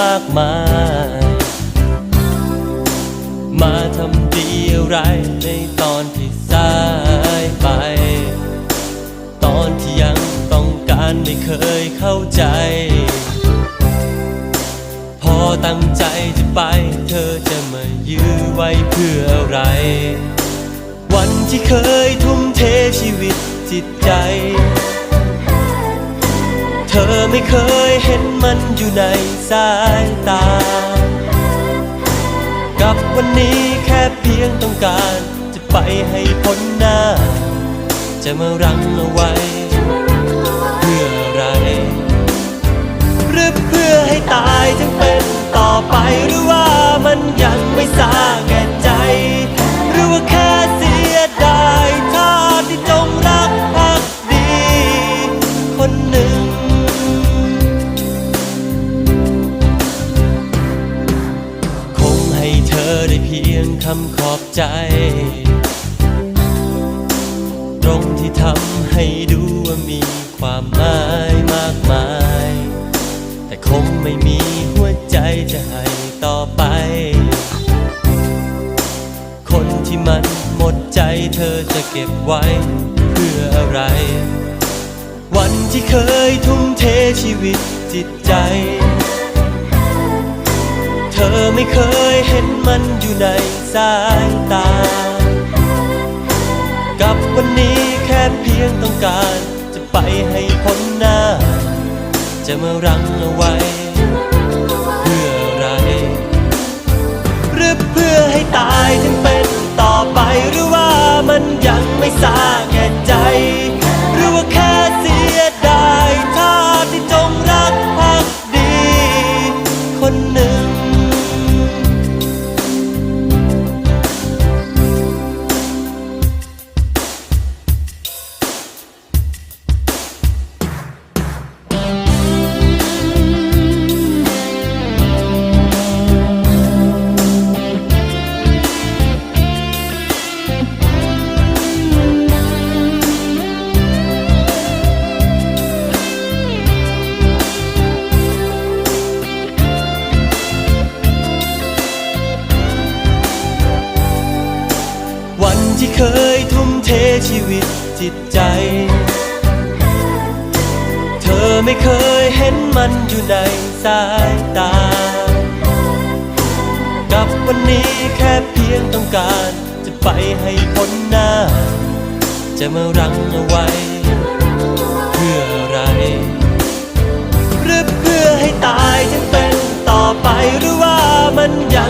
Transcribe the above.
มากมาย มาทำดีอะไรในตอนที่สายไป ตอนที่ยังต้องการไม่เคยเข้าใจ พอตั้งใจจะไป เธอจะมายื้อไว้เพื่ออะไร วันที่เคยทุ่มเทชีวิตจิตใจ เธอไม่เคยเห็นมันอยู่ในสายตา กับวันนี้แค่เพียงต้องการจะไปให้พ้นหน้า จะมารั้งเอาไว้ เพื่ออะไร หรือเพื่อให้ตายทั้งเป็นต่อไปหรือว่าำขอบใจ ตรงที่ทำให้ดูว่ามีความหมายมากมาย แต่คงไม่มีหัวใจจะให้ต่อไป คนที่มันหมดใจเธอจะเก็บไว้เพื่ออะไร วันที่เคยทุ่มเทชีวิตจิตใจ ไม่เคยเห็นมันอยู่ในสายตา กับวันนี้แค่เพียงต้องการ จะไปให้พ้นหน้า จะมารั้งเอาไว้ เคยทุ่มเทชีวิตจิตใจ เธอไม่เคยเห็นมันอยู่ในสายตา กับวันนี้แค่เพียงต้องการจะไปให้พ้นหน้า จะมารังเอาไว้ เพื่ออะไรหรือเพื่อให้ตายยังเป็นต่อไปหรือว่ามันยัง